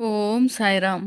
ఓం సాయిరామ్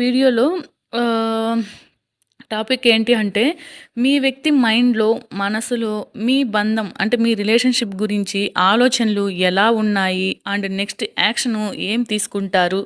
వీడియోలో టాపిక్ ఏంటి అంటే మీ వ్యక్తి మైండ్లో మనసులో మీ బంధం అంటే మీ రిలేషన్షిప్ గురించి ఆలోచనలు ఎలా ఉన్నాయి అండ్ నెక్స్ట్ యాక్షను ఏం తీసుకుంటారు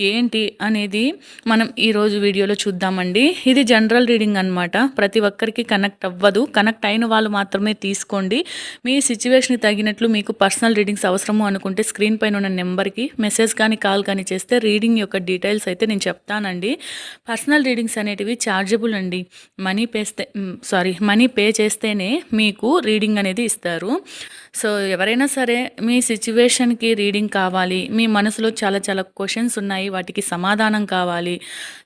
ఏంటి అనేది మనం ఈరోజు వీడియోలో చూద్దామండి. ఇది జనరల్ రీడింగ్ అన్నమాట. ప్రతి ఒక్కరికి కనెక్ట్ అవ్వదు. కనెక్ట్ అయిన వాళ్ళు మాత్రమే తీసుకోండి. మీ సిచ్యువేషన్కి తగినట్లు మీకు పర్సనల్ రీడింగ్స్ అవసరము అనుకుంటే స్క్రీన్ పైన ఉన్న నెంబర్కి మెసేజ్ కానీ కాల్ కానీ చేస్తే రీడింగ్ యొక్క డీటెయిల్స్ అయితే నేను చెప్తానండి. పర్సనల్ రీడింగ్స్ అనేటివి ఛార్జబుల్ అండి మనీ పేస్తే సారీ మనీ పే చేస్తేనే మీకు రీడింగ్ అనేది ఇస్తారు. సో ఎవరైనా సరే మీ సిచ్యువేషన్కి రీడింగ్ కావాలి మీ మనసులో చాలా చాలా క్వశ్చన్స్ ఉన్నాయి వాటికి సమాధానం కావాలి.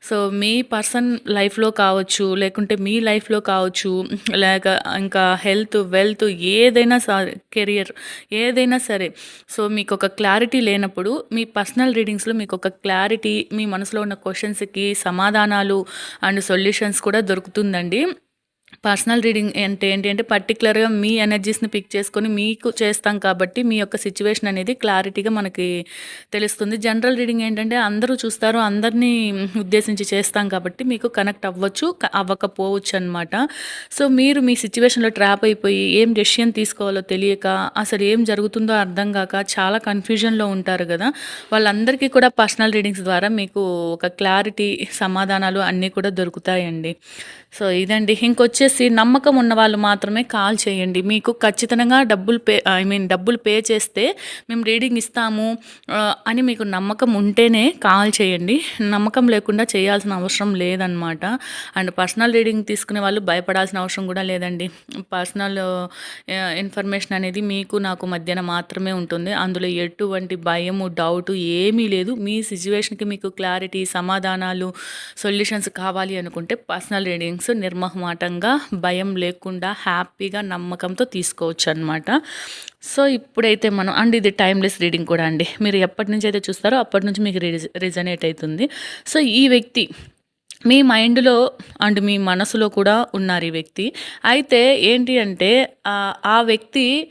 సో మీ పర్సన్ లైఫ్లో కావచ్చు లేకుంటే మీ లైఫ్లో కావచ్చు లేక ఇంకా హెల్త్ వెల్త్ ఏదైనా కెరియర్ ఏదైనా సరే. సో మీకు ఒక క్లారిటీ లేనప్పుడు మీ పర్సనల్ రీడింగ్స్లో మీకు ఒక క్లారిటీ మీ మనసులో ఉన్న క్వశ్చన్స్కి సమాధానాలు అండ్ సొల్యూషన్స్ కూడా దొరుకుతుందండి. పర్సనల్ రీడింగ్ అంటే ఏంటి అంటే పర్టికులర్గా మీ ఎనర్జీస్ని పిక్ చేసుకొని మీకు చేస్తాం కాబట్టి మీ యొక్క సిచ్యువేషన్ అనేది క్లారిటీగా మనకి తెలుస్తుంది. జనరల్ రీడింగ్ ఏంటంటే అందరూ చూస్తారు అందరినీ ఉద్దేశించి చేస్తాం కాబట్టి మీకు కనెక్ట్ అవ్వచ్చు అవ్వకపోవచ్చు అనమాట సో మీరు మీ సిచ్యువేషన్లో ట్రాప్ అయిపోయి ఏం డెసిషన్ తీసుకోవాలో తెలియక అసలు ఏం జరుగుతుందో అర్థం కాక చాలా కన్ఫ్యూజన్లో ఉంటారు కదా. వాళ్ళందరికీ కూడా పర్సనల్ రీడింగ్స్ ద్వారా మీకు ఒక క్లారిటీ సమాధానాలు అన్నీ కూడా దొరుకుతాయండి. సో ఇదండి. ఇంకొచ్చి వచ్చేసి నమ్మకం ఉన్న వాళ్ళు మాత్రమే కాల్ చేయండి. మీకు ఖచ్చితంగా డబ్బులు పే ఐ మీన్ డబ్బులు పే చేస్తే మేము రీడింగ్ ఇస్తాము అని మీకు నమ్మకం ఉంటేనే కాల్ చేయండి. నమ్మకం లేకుండా చేయాల్సిన అవసరం లేదనమాట అండ్ పర్సనల్ రీడింగ్ తీసుకునే వాళ్ళు భయపడాల్సిన అవసరం కూడా లేదండి. పర్సనల్ ఇన్ఫర్మేషన్ అనేది మీకు నాకు మధ్యన మాత్రమే ఉంటుంది. అందులో ఎటువంటి భయము డౌట్ ఏమీ లేదు. మీ సిచ్యువేషన్కి మీకు క్లారిటీ సమాధానాలు సొల్యూషన్స్ కావాలి అనుకుంటే పర్సనల్ రీడింగ్స్ నిర్మహమాటంగా భయం లేకుండా హ్యాపీగా నమ్మకంతో తీసుకోవచ్చు అనమాట సో ఇప్పుడైతే మనం అండ్ ఇది టైమ్లెస్ రీడింగ్ కూడా అండి. మీరు ఎప్పటి నుంచి అయితే చూస్తారో అప్పటి నుంచి మీకు రిజనేట్ అవుతుంది. సో ఈ వ్యక్తి మీ మైండ్లో అండ్ మీ మనసులో కూడా ఉన్నారు ఈ వ్యక్తి. అయితే ఏంటి అంటే ఆ, వ్యక్తి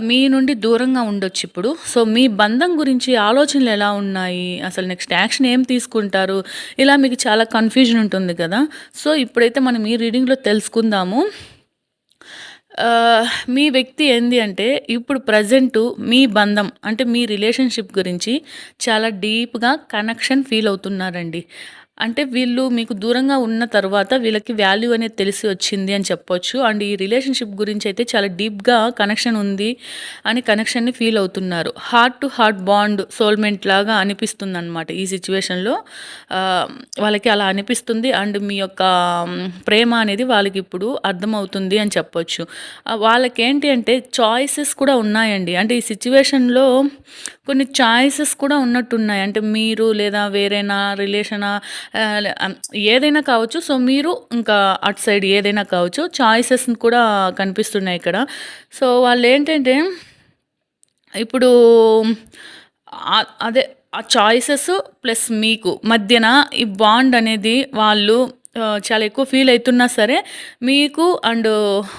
మీ నుండి దూరంగా ఉండొచ్చు ఇప్పుడు. సో మీ బంధం గురించి ఆలోచనలు ఎలా ఉన్నాయి? అసలు నెక్స్ట్ యాక్షన్ ఏం తీసుకుంటారు? ఇలా మీకు చాలా కన్ఫ్యూజన్ ఉంటుంది కదా. సో ఇప్పుడైతే మనం ఈ రీడింగ్లో తెలుసుకుందాము. మీ వ్యక్తి ఏంది అంటే ఇప్పుడు ప్రజెంట్ మీ బంధం అంటే మీ రిలేషన్షిప్ గురించి చాలా డీప్గా కనెక్షన్ ఫీల్ అవుతున్నారండి. అంటే వీళ్ళు మీకు దూరంగా ఉన్న తర్వాత వీళ్ళకి వాల్యూ అనేది తెలిసి వచ్చింది అని చెప్పొచ్చు. అండ్ ఈ రిలేషన్షిప్ గురించి అయితే చాలా డీప్గా కనెక్షన్ ఉంది అని కనెక్షన్ని ఫీల్ అవుతున్నారు. Heart to heart bond soulmate లాగా అనిపిస్తుంది అనమాట ఈ సిచ్యువేషన్లో వాళ్ళకి అలా అనిపిస్తుంది అండ్ మీ యొక్క ప్రేమ అనేది వాళ్ళకి ఇప్పుడు అర్థమవుతుంది అని చెప్పొచ్చు. వాళ్ళకేంటి అంటే చాయిసెస్ కూడా ఉన్నాయండి. అంటే ఈ సిచ్యువేషన్లో కొన్ని చాయిసెస్ కూడా ఉన్నట్టున్నాయి. అంటే మీరు లేదా వేరేనా రిలేషనా ఏదైనా కావచ్చు. సో మీరు ఇంకా అటు సైడ్ ఏదైనా కావచ్చు చాయిసెస్ కూడా కనిపిస్తున్నాయి ఇక్కడ. సో వాళ్ళు ఏంటంటే ఇప్పుడు అదే ఆ చాయిసెస్ ప్లస్ మీకు మధ్యన ఈ బాండ్ అనేది వాళ్ళు చాలా ఎక్కువ ఫీల్ అవుతున్నా సరే మీకు అండ్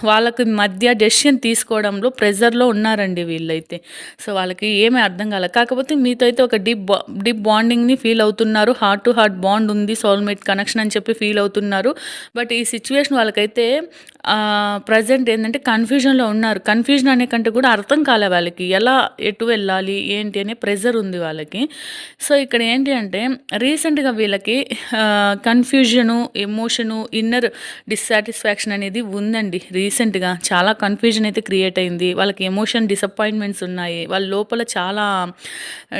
వాళ్ళకి మధ్య డెసిషన్ తీసుకోవడంలో ప్రెజర్లో ఉన్నారండి వీళ్ళైతే. సో వాళ్ళకి ఏమీ అర్థం కాలే. కాకపోతే మీతో అయితే ఒక డీప్ బా డీప్ బాండింగ్ని ఫీల్ అవుతున్నారు. హార్ట్ టు హార్ట్ బాండ్ ఉంది సోల్మేట్ కనెక్షన్ అని చెప్పి ఫీల్ అవుతున్నారు. బట్ ఈ సిచ్యువేషన్ వాళ్ళకైతే ప్రజెంట్ ఏంటంటే కన్ఫ్యూజన్లో ఉన్నారు. కన్ఫ్యూజన్ అనే కంటే కూడా అర్థం కాలే వాళ్ళకి. ఎలా ఎటు వెళ్ళాలి ఏంటి అనే ప్రెజర్ ఉంది వాళ్ళకి. సో ఇక్కడ ఏంటి అంటే రీసెంట్గా వీళ్ళకి కన్ఫ్యూజను ఎమోషను ఇన్నర్ డిస్సాటిస్ఫాక్షన్ అనేది ఉందండి. రీసెంట్గా చాలా కన్ఫ్యూజన్ అయితే క్రియేట్ అయింది. వాళ్ళకి ఎమోషన్ డిసప్పాయింట్మెంట్స్ ఉన్నాయి. వాళ్ళ లోపల చాలా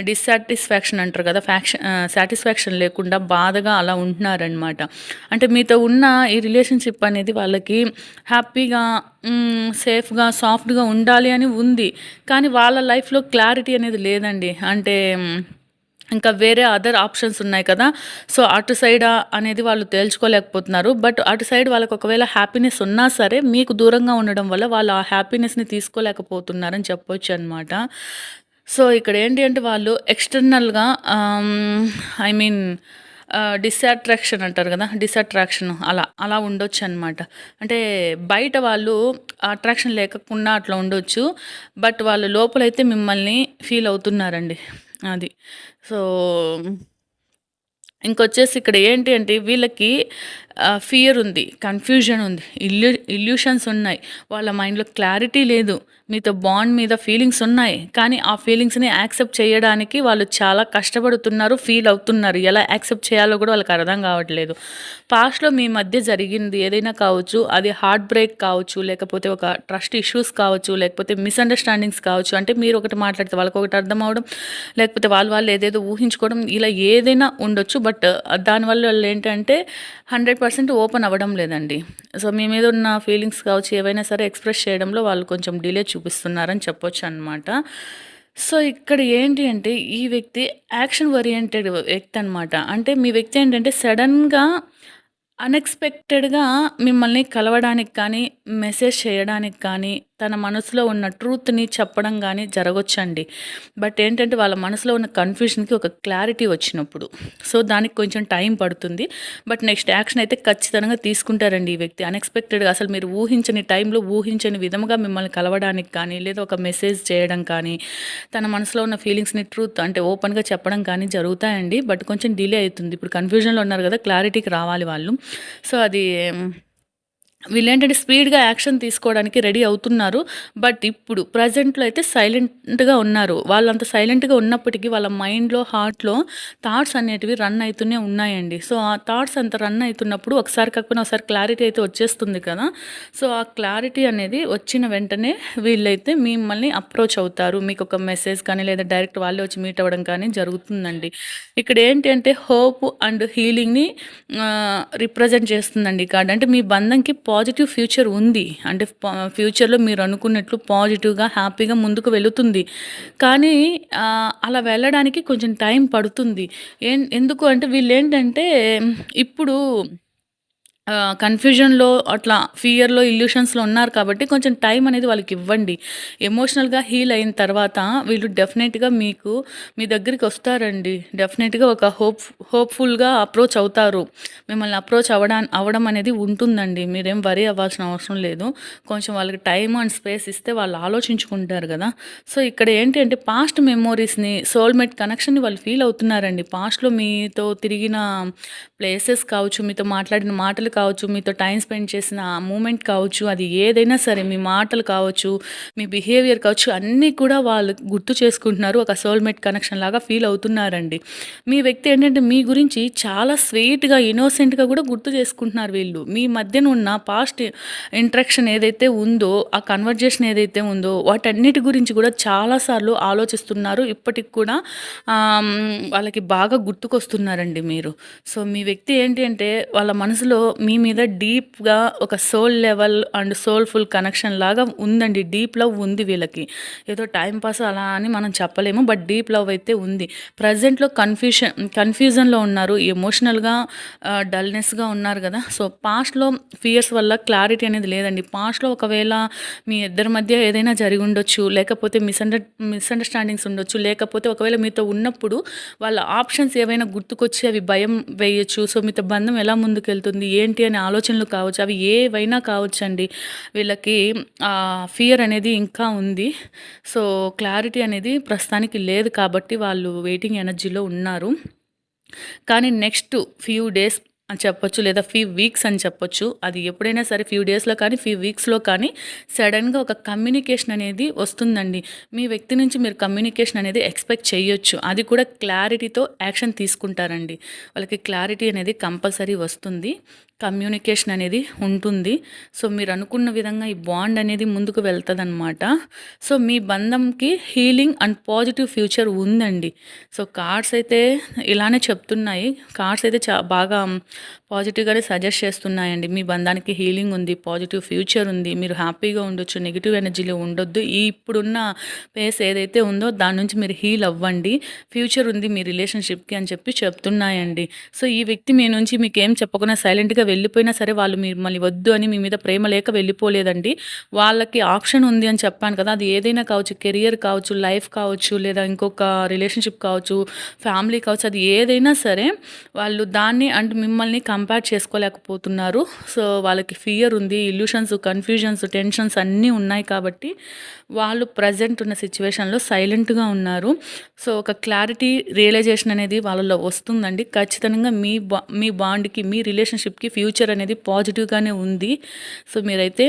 డిస్సాటిస్ఫాక్షన్ అంటారు కదా ఫ్యాక్షన్ సాటిస్ఫాక్షన్ లేకుండా బాధగా అలా ఉంటున్నారనమాట అంటే మీతో ఉన్న ఈ రిలేషన్షిప్ అనేది వాళ్ళకి హ్యాపీగా సేఫ్గా సాఫ్ట్గా ఉండాలి అని ఉంది. కానీ వాళ్ళ లైఫ్లో క్లారిటీ అనేది లేదండి. అంటే ఇంకా వేరే అదర్ ఆప్షన్స్ ఉన్నాయి కదా. సో అటు సైడా అనేది వాళ్ళు తేల్చుకోలేకపోతున్నారు. బట్ అటు సైడ్ వాళ్ళకి ఒకవేళ హ్యాపీనెస్ ఉన్నా సరే మీకు దూరంగా ఉండడం వల్ల వాళ్ళు ఆ హ్యాపీనెస్ని తీసుకోలేకపోతున్నారని చెప్పొచ్చు అనమాట సో ఇక్కడ ఏంటి అంటే వాళ్ళు ఎక్స్టర్నల్గా ఐ మీన్ డిస్అట్రాక్షన్ అంటారు కదా డిస్అట్రాక్షన్ అలా అలా ఉండొచ్చు అనమాట అంటే బయట వాళ్ళు అట్రాక్షన్ లేకుండా అట్లా ఉండొచ్చు బట్ వాళ్ళు లోపలైతే మిమ్మల్ని ఫీల్ అవుతున్నారండి అది. సో ఇంకొచ్చేసి ఇక్కడ ఏంటి అంటే వీళ్ళకి ఫియర్ ఉంది కన్ఫ్యూజన్ ఉంది ఇల్యూ ఇల్యూషన్స్ ఉన్నాయి. వాళ్ళ మైండ్లో క్లారిటీ లేదు మీతో బాండ్ మీద ఫీలింగ్స్ ఉన్నాయి. కానీ ఆ ఫీలింగ్స్ని యాక్సెప్ట్ చేయడానికి వాళ్ళు చాలా కష్టపడుతున్నారు ఫీల్ అవుతున్నారు. ఎలా యాక్సెప్ట్ చేయాలో కూడా వాళ్ళకి అర్థం కావట్లేదు. పాస్ట్లో మీ మధ్య జరిగింది ఏదైనా కావచ్చు అది హార్ట్ బ్రేక్ కావచ్చు లేకపోతే ఒక ట్రస్ట్ ఇష్యూస్ కావచ్చు లేకపోతే మిస్అండర్స్టాండింగ్స్ కావచ్చు అంటే మీరు ఒకటి మాట్లాడితే వాళ్ళకి ఒకటి అర్థం అవడం లేకపోతే వాళ్ళు వాళ్ళు ఏదేదో ఊహించుకోవడం ఇలా ఏదైనా ఉండొచ్చు. బట్ దానివల్ల వాళ్ళు ఏంటంటే హండ్రెడ్ పర్సెంట్ ఓపెన్ అవ్వడం లేదండి. సో మీ మీద ఉన్న ఫీలింగ్స్ కావచ్చు ఏవైనా సరే ఎక్స్ప్రెస్ చేయడంలో వాళ్ళు కొంచెం డిలే చూపిస్తున్నారని చెప్పొచ్చు అనమాట సో ఇక్కడ ఏంటి అంటే ఈ వ్యక్తి యాక్షన్ ఓరియంటెడ్ వ్యక్తి అనమాట అంటే మీ వ్యక్తి ఏంటంటే సడన్గా అన్ఎక్స్పెక్టెడ్గా మిమ్మల్ని కలవడానికి కానీ మెసేజ్ చేయడానికి కానీ తన మనసులో ఉన్న ట్రూత్ని చెప్పడం కానీ జరగొచ్చండి. బట్ ఏంటంటే వాళ్ళ మనసులో ఉన్న కన్ఫ్యూషన్కి ఒక క్లారిటీ వచ్చినప్పుడు. సో దానికి కొంచెం టైం పడుతుంది. బట్ నెక్స్ట్ యాక్షన్ అయితే ఖచ్చితంగా తీసుకుంటారండి ఈ వ్యక్తి. అన్ఎక్స్పెక్టెడ్గా అసలు మీరు ఊహించని టైంలో ఊహించని విధంగా మిమ్మల్ని కలవడానికి కానీ లేదా ఒక మెసేజ్ చేయడం కానీ తన మనసులో ఉన్న ఫీలింగ్స్ని ట్రూత్ అంటే ఓపెన్గా చెప్పడం కానీ జరుగుతాయండి. బట్ కొంచెం డిలే అవుతుంది. ఇప్పుడు కన్ఫ్యూజన్లో ఉన్నారు కదా క్లారిటీకి రావాలి వాళ్ళు. సో అది వీళ్ళేంటంటే స్పీడ్‌గా యాక్షన్ తీసుకోవడానికి రెడీ అవుతున్నారు. బట్ ఇప్పుడు ప్రెజెంట్‌లో అయితే సైలెంట్‌గా ఉన్నారు. వాళ్ళంత సైలెంట్‌గా ఉన్నప్పటికీ వాళ్ళ మైండ్‌లో, హార్ట్‌లో థాట్స్ అనేటివి రన్ అవుతూనే ఉన్నాయండి. సో, ఆ థాట్స్ అంత రన్ అవుతున్నప్పుడు ఒకసారి కాకపోయినా ఒకసారి క్లారిటీ అయితే వచ్చేస్తుంది కదా! సో, ఆ క్లారిటీ అనేది వచ్చిన వెంటనే వీళ్ళైతే మిమ్మల్ని అప్రోచ్ అవుతారు. మీకు ఒక మెసేజ్ కానీ లేదా డైరెక్ట్ వాళ్ళే వచ్చి మీట్ అవ్వడం కానీ జరుగుతుందండి. ఇక్కడ ఏంటి అంటే హోప్ అండ్ హీలింగ్‌ని రిప్రజెంట్ చేస్తుందండి ఈ కార్డ్. అంటే మీ బంధంకి పాజిటివ్ ఫ్యూచర్ ఉంది. అంటే ఫ్యూచర్‌లో మీరు అనుకున్నట్లు పాజిటివ్‌గా, హ్యాపీగా ముందుకు వెళుతుంది. కానీ అలా వెళ్ళడానికి కొంచెం టైం పడుతుంది. ఎందుకు అంటే వీళ్ళు ఏంటంటే ఇప్పుడు కన్‌ఫ్యూజన్‌లో అట్లా ఫియర్‌లో, ఇల్యూషన్స్‌లో ఉన్నారు కాబట్టి కొంచెం టైం అనేది వాళ్ళకి ఇవ్వండి. ఎమోషనల్‌గా హీల్ అయిన తర్వాత వీళ్ళు డెఫినెట్‌గా మీకు మీ దగ్గరికి వస్తారండి. డెఫినెట్‌గా ఒక హోప్ హోప్‌ఫుల్‌గా అప్రోచ్ అవుతారు. మిమ్మల్ని అప్రోచ్ అవ్వడా అవ్వడం అనేది ఉంటుందండి. మీరేం వరీ అవ్వాల్సిన అవసరం లేదు. కొంచెం వాళ్ళకి టైం అండ్ స్పేస్ ఇస్తే వాళ్ళు ఆలోచించుకుంటారు కదా సో, ఇక్కడ ఏంటి అంటే పాస్ట్ మెమోరీస్‌ని, సోల్‌మేట్ కనెక్షన్‌ని వాళ్ళు ఫీల్ అవుతున్నారండి. పాస్ట్‌లో మీతో తిరిగిన ప్లేసెస్ కావచ్చు, మీతో మాట్లాడిన మాటలు కావచ్చు, కావచ్చు మీతో టైం స్పెండ్ చేసిన ఆ మూమెంట్ కావచ్చు, అది ఏదైనా సరే మీ మాటలు కావచ్చు, మీ బిహేవియర్ కావచ్చు అన్నీ కూడా వాళ్ళు గుర్తు చేసుకుంటున్నారు. ఒక సోల్‌మేట్ కనెక్షన్ లాగా ఫీల్ అవుతున్నారండి. మీ వ్యక్తి ఏంటంటే మీ గురించి చాలా స్వీట్‌గా, ఇన్నోసెంట్‌గా కూడా గుర్తు చేసుకుంటున్నారు వీళ్ళు. మీ మధ్యన ఉన్న పాస్ట్ ఇంట్రాక్షన్ ఏదైతే ఉందో, ఆ కన్వర్జేషన్ ఏదైతే ఉందో వాటన్నిటి గురించి కూడా చాలా సార్లు ఆలోచిస్తున్నారు. ఇప్పటికి కూడా వాళ్ళకి బాగా గుర్తుకొస్తున్నారండి మీరు. సో, మీ వ్యక్తి ఏంటి అంటే వాళ్ళ మనసులో మీ మీద డీప్‌గా ఒక soul level and soulful connection లాగా ఉందండి. డీప్ లవ్ ఉంది వీళ్ళకి. ఏదో టైం పాస్ అలా అని మనం చెప్పలేము. బట్ డీప్ లవ్ అయితే ఉంది. ప్రజెంట్లో కన్‌ఫ్యూషన్ కన్‌ఫ్యూజన్‌లో ఉన్నారు. ఎమోషనల్‌గా డల్‌నెస్‌గా ఉన్నారు కదా సో, పాస్ట్‌లో ఫియర్స్ వల్ల క్లారిటీ అనేది లేదండి. పాస్ట్‌లో ఒకవేళ మీ ఇద్దరి మధ్య ఏదైనా జరిగి ఉండొచ్చు లేకపోతే మిస్‌అండర్ మిస్‌అండర్‌స్టాండింగ్స్ ఉండొచ్చు. లేకపోతే ఒకవేళ మీతో ఉన్నప్పుడు వాళ్ళ ఆప్షన్స్ ఏవైనా గుర్తుకొచ్చి అవి భయం వేయొచ్చు. సో, మీతో బంధం ఎలా ముందుకెళ్తుంది, ఏంటి ఏంటి అనే ఆలోచనలు కావచ్చు. అవి ఏవైనా కావచ్చండి. వీళ్ళకి ఫియర్ అనేది ఇంకా ఉంది. సో, క్లారిటీ అనేది ప్రస్తుతానికి లేదు కాబట్టి వాళ్ళు వెయిటింగ్ ఎనర్జీలో ఉన్నారు. కానీ నెక్స్ట్ ఫ్యూ డేస్ అని చెప్పొచ్చు. లేదా ఫ్యూ వీక్స్ అని చెప్పొచ్చు. అది ఎప్పుడైనా సరే ఫ్యూ డేస్‌లో కానీ, ఫ్యూ వీక్స్‌లో కానీ సడన్గా ఒక కమ్యూనికేషన్ అనేది వస్తుందండి. మీ వ్యక్తి నుంచి మీరు కమ్యూనికేషన్ అనేది ఎక్స్‌పెక్ట్ చేయొచ్చు. అది కూడా క్లారిటీతో యాక్షన్ తీసుకుంటారండి. వాళ్ళకి క్లారిటీ అనేది కంపల్సరీ వస్తుంది. కమ్యూనికేషన్ అనేది ఉంటుంది. సో మీరు అనుకున్న విధంగా ఈ బాండ్ అనేది ముందుకు వెళ్తుంది అనమాట సో మీ బంధంకి హీలింగ్ అండ్ పాజిటివ్ ఫ్యూచర్ ఉందండి. సో కార్డ్స్ అయితే ఇలానే చెప్తున్నాయి. కార్డ్స్ అయితే చా బాగా పాజిటివ్గానే సజెస్ట్ చేస్తున్నాయండి. మీ బంధానికి హీలింగ్ ఉంది పాజిటివ్ ఫ్యూచర్ ఉంది మీరు హ్యాపీగా ఉండొచ్చు నెగిటివ్ ఎనర్జీలో ఉండొద్దు. ఈ ఇప్పుడున్న పేస్ ఏదైతే ఉందో దాని నుంచి మీరు హీల్ అవ్వండి. ఫ్యూచర్ ఉంది మీ రిలేషన్షిప్కి అని చెప్పి చెప్తున్నాయండి. సో ఈ వ్యక్తి మీ నుంచి మీకు ఏం చెప్పకుండా సైలెంట్గా వెళ్ళిపోయినా సరే వాళ్ళు మిమ్మల్ని వద్దు అని మీ మీద ప్రేమ లేక వెళ్ళిపోలేదండి. వాళ్ళకి ఆప్షన్ ఉంది అని చెప్పాను కదా. అది ఏదైనా కావచ్చు కెరియర్ కావచ్చు లైఫ్ కావచ్చు లేదా ఇంకొక రిలేషన్షిప్ కావచ్చు ఫ్యామిలీ కావచ్చు అది ఏదైనా సరే వాళ్ళు దాన్ని అండ్ మిమ్మల్ని కంపేర్ చేసుకోలేకపోతున్నారు. సో వాళ్ళకి ఫియర్ ఉంది ఇల్యూషన్స్ కన్ఫ్యూజన్స్ టెన్షన్స్ అన్నీ ఉన్నాయి కాబట్టి వాళ్ళు ప్రజెంట్ ఉన్న సిచ్యువేషన్లో సైలెంట్గా ఉన్నారు. సో ఒక క్లారిటీ రియలైజేషన్ అనేది వాళ్ళలో వస్తుందండి. ఖచ్చితంగా మీ బా మీ బాండ్కి మీ రిలేషన్షిప్కి ఫ్యూచర్ అనేది పాజిటివ్గానే ఉంది. సో మీరైతే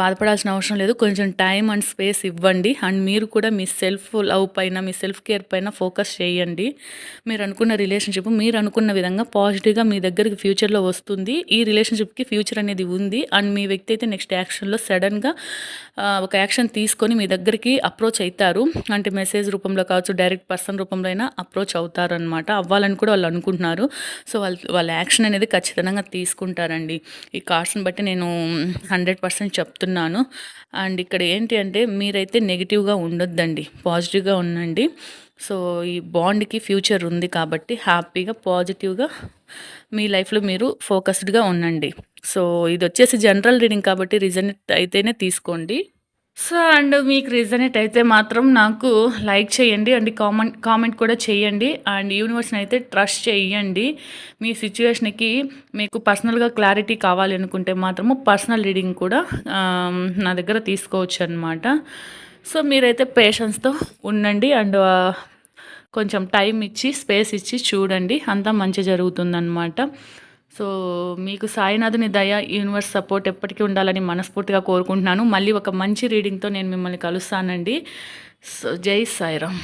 బాధపడాల్సిన అవసరం లేదు. కొంచెం టైం అండ్ స్పేస్ ఇవ్వండి. అండ్ మీరు కూడా మీ సెల్ఫ్ లవ్ పైన మీ సెల్ఫ్ కేర్ పైన ఫోకస్ చేయండి. మీరు అనుకున్న రిలేషన్షిప్ మీరు అనుకున్న విధంగా పాజిటివ్గా మీ దగ్గరికి ఫ్యూచర్లో వస్తుంది. ఈ రిలేషన్షిప్కి ఫ్యూచర్ అనేది ఉంది. అండ్ మీ వ్యక్తి అయితే నెక్స్ట్ యాక్షన్లో సడన్గా ఒక యాక్షన్ తీసుకొని మీ దగ్గరికి అప్రోచ్ అవుతారు అంటే మెసేజ్ రూపంలో కావచ్చు డైరెక్ట్ పర్సన్ రూపంలో అయినా అప్రోచ్ అవుతారనమాట అవ్వాలని కూడా వాళ్ళు అనుకుంటున్నారు. సో వాళ్ళు వాళ్ళ యాక్షన్ అనేది ఖచ్చితంగా తీసుకుంటారండి. ఈ కార్డ్స్ని బట్టి నేను హండ్రెడ్ పర్సెంట్ నేను చెప్తున్నాను. అండ్ ఇక్కడ ఏంటి అంటే మీరైతే నెగిటివ్గా ఉండొద్దండి. పాజిటివ్గా ఉండండి. సో ఈ బాండ్కి ఫ్యూచర్ ఉంది కాబట్టి హ్యాపీగా పాజిటివ్గా మీ లైఫ్లో మీరు ఫోకస్డ్గా ఉండండి. సో ఇది వచ్చేసి జనరల్ రీడింగ్ కాబట్టి రీజన్ అయితేనే తీసుకోండి. సో అండ్ మీకు రీజనేట్ అయితే మాత్రం నాకు లైక్ చేయండి అండ్ కామెంట్ కామెంట్ కూడా చేయండి అండ్ యూనివర్స్ని అయితే ట్రస్ట్ చేయండి. మీ సిచ్యువేషన్కి మీకు పర్సనల్గా క్లారిటీ కావాలి అనుకుంటే మాత్రము పర్సనల్ రీడింగ్ కూడా నా దగ్గర తీసుకోవచ్చు అనమాట సో మీరైతే పేషెన్స్తో ఉండండి అండ్ కొంచెం టైం ఇచ్చి స్పేస్ ఇచ్చి చూడండి అంతా మంచి జరుగుతుందన్నమాట. సో మీకు సాయినాథుని దయ యూనివర్స్ సపోర్ట్ ఎప్పటికీ ఉండాలని మనస్ఫూర్తిగా కోరుకుంటున్నాను. మళ్ళీ ఒక మంచి రీడింగ్తో నేను మిమ్మల్ని కలుస్తానండి. సో జై సాయిరామ్.